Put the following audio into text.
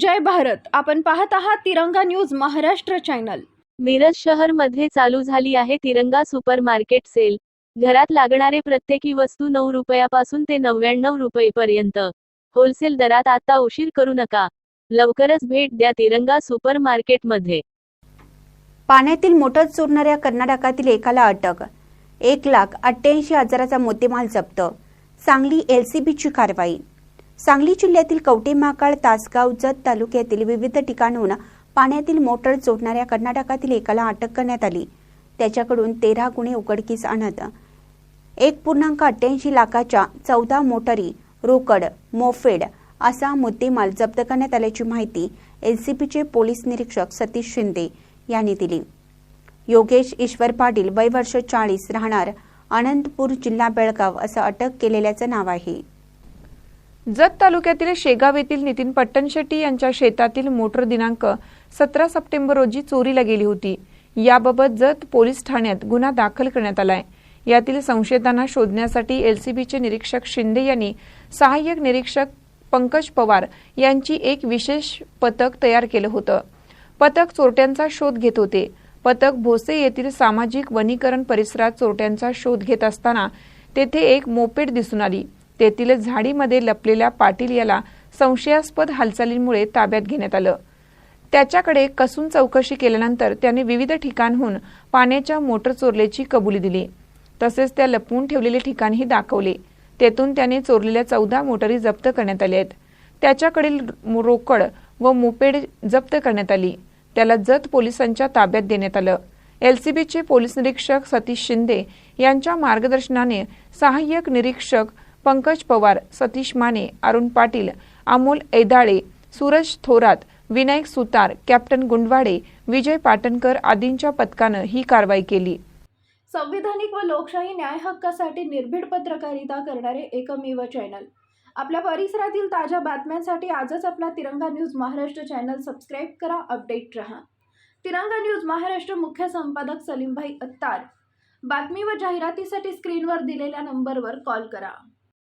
जय भारत. आपण पाहत आहात तिरंगा न्यूज महाराष्ट्र चॅनल. मिरज शहरमध्ये चालू झाली आहे तिरंगा सुपर मार्केट सेल. घरात लागणारे प्रत्येकी वस्तू नऊ रुपयापासून ते नव्याण्णव रुपयेपर्यंत. होलसेल दरात आता उशीर करू नका. लवकरच भेट द्या तिरंगा सुपर मार्केटमध्ये पाण्यातील मोटर चोरणाऱ्या कर्नाटकातील एकाला अटक. एक लाख अठ्ठ्याऐंशी हजाराचा मुद्देमाल जप्त. सांगली एलसीबीची कारवाई. सांगली जिल्ह्यातील कवटे महाकाळ तासगाव जत तालुक्यातील विविध ठिकाणून पाण्यातील मोटर चोरणाऱ्या कर्नाटकातील एकाला अटक करण्यात आली. त्याच्याकडून तेरा गुन्हे उघडकीस आणत एक पूर्णांक अठ्ठ्याऐंशी लाखाच्या चौदा मोटारी रोकड मोफेड असा मुद्देमाल जप्त करण्यात आल्याची माहिती एनसीपीचे पोलीस निरीक्षक सतीश शिंदे यांनी दिली. योगेश ईश्वर पाटील वय वर्ष चाळीस राहणार अनंतपूर जिल्हा बेळगाव असं अटक केलेल्याचं नाव आहे. जत तालुक्यातील शेगाव येथील नितीन पट्टणशेट्टी यांच्या शेतातील मोटर दिनांक सतरा सप्टेंबर रोजी चोरीला गेली होती. याबाबत जत पोलीस ठाण्यात गुन्हा दाखल करण्यात आलाय. यातील संशयितांना शोधण्यासाठी एलसीबीचे निरीक्षक शिंदे यांनी सहाय्यक निरीक्षक पंकज पवार यांची एक विशेष पथक तयार केलं होतं. पथक चोरट्यांचा शोध घेत होते. पथक भोसे येथील सामाजिक वनीकरण परिसरात चोरट्यांचा शोध घेत असताना तेथे एक मोपेड दिसून आली. तेथील झाडीमध्ये लपलेल्या पाटील याला संशयास्पद हालचालींमुळे ताब्यात घेण्यात आलं. त्याच्याकडे कसून चौकशी केल्यानंतर त्याने विविध ठिकाणहून पाण्याच्या मोटर चोरल्याची कबुली दिली. तसेच त्या लपवून ठेवलेले ठिकाणही दाखवले. तेथून त्याने चोरलेल्या चौदा मोटरी जप्त करण्यात आल्या आहेत. त्याच्याकडील रोकड व मोपेड जप्त करण्यात आली. त्याला जत पोलिसांच्या ताब्यात देण्यात आलं. एलसीबीचे पोलीस निरीक्षक सतीश शिंदे यांच्या मार्गदर्शनाने सहाय्यक निरीक्षक पंकज पवार सतीश माने अरुण पाटील अमोल ऐदाळे सूरज थोरात विनायक सुतार कॅप्टन गुंडवाडे विजय पाटणकर आदींच्या पथकानं ही कारवाई केली. संविधानिक व लोकशाही न्याय हक्कासाठी निर्भीड पत्रकारिता करणारे एकमेव चॅनल. आपल्या परिसरातील ताज्या बातम्यांसाठी आजच आपला Tiranga news Maharashtra channel subscribe करा अपडेट रहा. तिरंगा न्यूज महाराष्ट्र मुख्य संपादक सलीमभाई अत्तार. बातमी व जाहिरातीसाठी स्क्रीनवर दिलेल्या नंबरवर कॉल करा.